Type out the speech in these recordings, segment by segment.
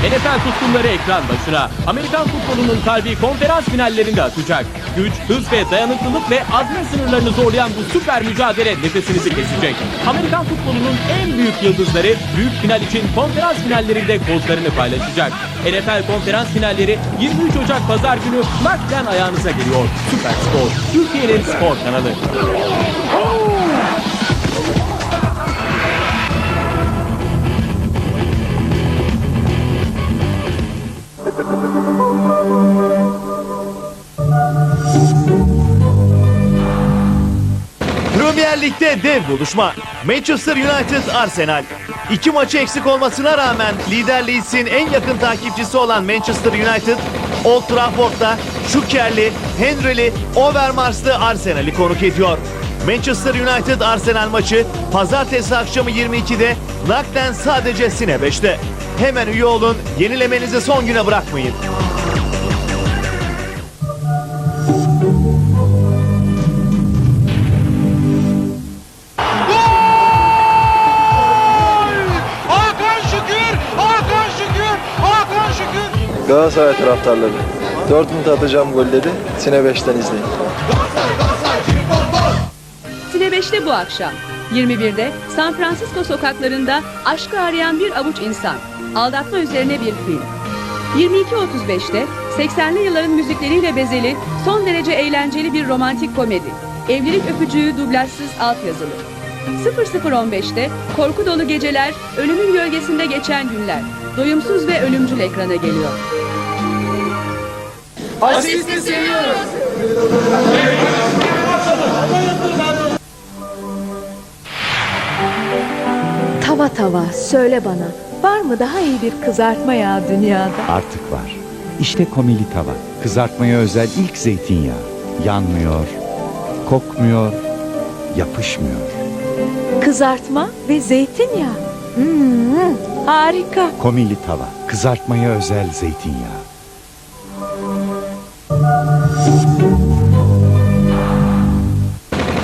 NFL tutkunları ekran başına. Amerikan futbolunun kalbi konferans finallerinde atacak. Güç, hız ve dayanıklılık ve azmin sınırlarını zorlayan bu süper mücadele nefesinizi kesecek. Amerikan futbolunun en büyük yıldızları büyük final için konferans finallerinde kozlarını paylaşacak. NFL konferans finalleri 23 Ocak Pazar günü naklen ayağınıza geliyor. Süper Spor, Türkiye'nin spor kanalı. Premier Lig'de dev buluşma. Manchester United Arsenal. İki maçı eksik olmasına rağmen lider Leeds'in en yakın takipçisi olan Manchester United, Old Trafford'da Şukerli, Henry'li, Overmars'lı Arsenal'i konuk ediyor. Manchester United Arsenal maçı pazartesi akşamı 22'de naklen sadece Sine 5'te. Hemen üye olun, yenilemenizi son güne bırakmayın. Galatasaray taraftarları. Dortmund'a atacağım gol dedi. Sine 5'ten izleyin. Sine 5'te bu akşam. 21'de San Francisco sokaklarında aşkı arayan bir avuç insan. Aldatma üzerine bir film. 22.35'te 80'li yılların müzikleriyle bezeli, son derece eğlenceli bir romantik komedi. Evlilik öpücüğü dublajsız altyazılı. 00.15'te korku dolu geceler, ölümün gölgesinde geçen günler. Doyumsuz ve ölümcül ekrana geliyor. Tava tava söyle bana var mı daha iyi bir kızartma yağı dünyada? Artık var. İşte komili tava. Kızartmaya özel ilk zeytinyağı. Yanmıyor, kokmuyor, yapışmıyor. Kızartma ve zeytinyağı. Hmm, harika. Komili tava. Kızartmaya özel zeytinyağı.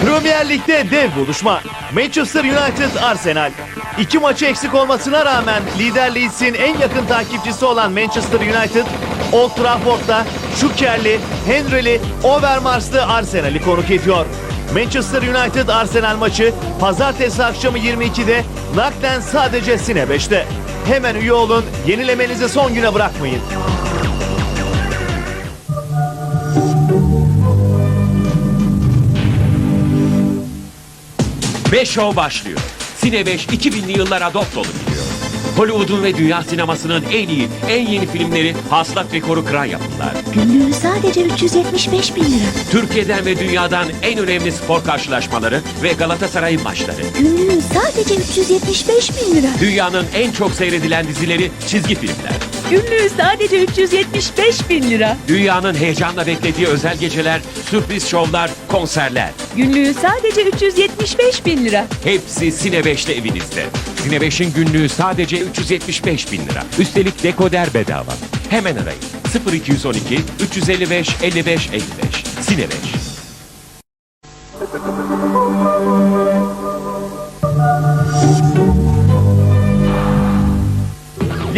Premier Lig'de dev buluşma. Manchester United Arsenal. İki maçı eksik olmasına rağmen lider Leeds'in en yakın takipçisi olan Manchester United, Old Trafford'da Şukerli, Henry'li, Overmars'lı Arsenal'i konuk ediyor. Manchester United Arsenal maçı pazartesi akşamı 22'de naklen sadece Sine 5'te. Hemen üye olun, yenilemenizi son güne bırakmayın. Ve show başlıyor. Sine 5 2000'li yıllara dop dolu. Hollywood'un ve dünya sinemasının en iyi, en yeni filmleri hasılat rekoru kıran yapımlar. Günlüğü sadece 375 bin lira. Türkiye'den ve dünyadan en önemli spor karşılaşmaları ve Galatasaray maçları. Günlüğü sadece 375 bin lira. Dünyanın en çok seyredilen dizileri çizgi filmler. Günlüğü sadece 375 bin lira. Dünyanın heyecanla beklediği özel geceler, sürpriz şovlar, konserler. Günlüğü sadece 375 bin lira. Hepsi Sine 5'te evinizde. Sine 5'in günlüğü sadece 375 bin lira. Üstelik dekoder bedava. Hemen arayın. 0212 355 55 55. Sine 5.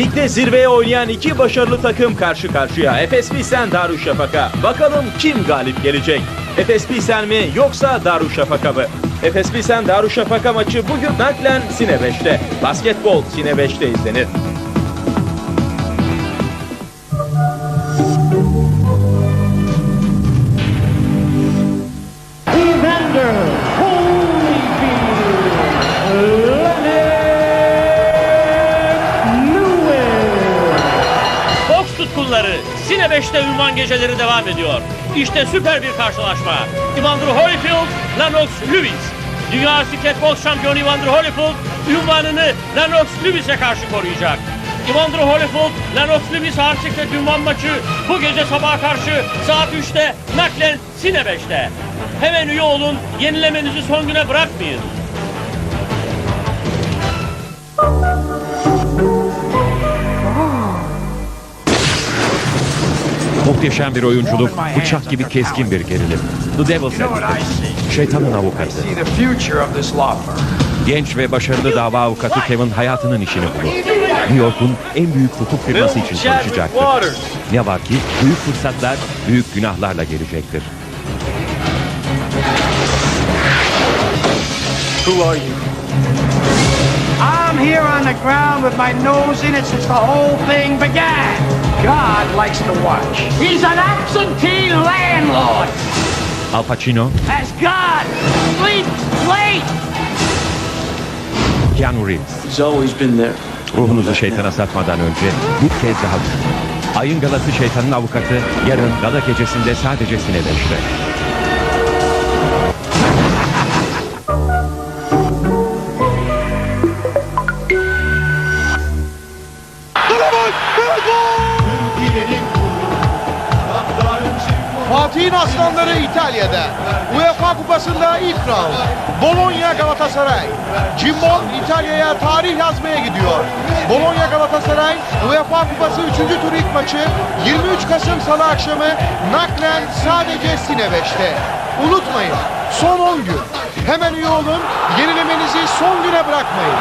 Ligde zirveye oynayan iki başarılı takım karşı karşıya. Efes Pilsen Darüşşafaka. Bakalım kim galip gelecek? Efes Pilsen mi yoksa Darüşşafaka mı? Efes Pilsen Darüşşafaka maçı bugün naklen Sine 5'te. Basketbol Sine 5'te izlenir. Sine 5'te ünvan geceleri devam ediyor. İşte süper bir karşılaşma. Evander Holyfield, Lennox Lewis. Dünya Basketbol şampiyonu Evander Holyfield ünvanını Lennox Lewis'e karşı koruyacak. Evander Holyfield, Lennox Lewis Harçlık'ta ünvan maçı bu gece sabaha karşı saat 3'te naklen Sine 5'te. Hemen üye olun, yenilemenizi son güne bırakmayın. Muhteşem bir oyunculuk, bıçak gibi keskin bir gerilim. The Devil's Advocate, şeytanın avukatı. Genç ve başarılı dava avukatı Kevin hayatının işini bulur. New York'un en büyük hukuk firması için çalışacaktır. Ne var ki büyük fırsatlar büyük günahlarla gelecektir. I'm here on the ground with my nose in it since the whole thing began. God likes to watch. He's an absentee landlord. Al Pacino, As God sleeps late. Keanu Reeves. He's always been there. Ruhunuzu şeytana satmadan önce bir kez daha düşünün. Ayın galası şeytanın avukatı yarın gala gecesinde sadece Sine 5'te. Fatih'in aslanları İtalya'da. UEFA Kupası'nda ilk round. Bologna Galatasaray. Cimbom İtalya'ya tarih yazmaya gidiyor. Bologna Galatasaray UEFA Kupası 3. tur ilk maçı 23 Kasım Salı akşamı naklen sadece Sine 5'te. Unutmayın son 10 gün. Hemen üye olun, yenilemenizi son güne bırakmayın.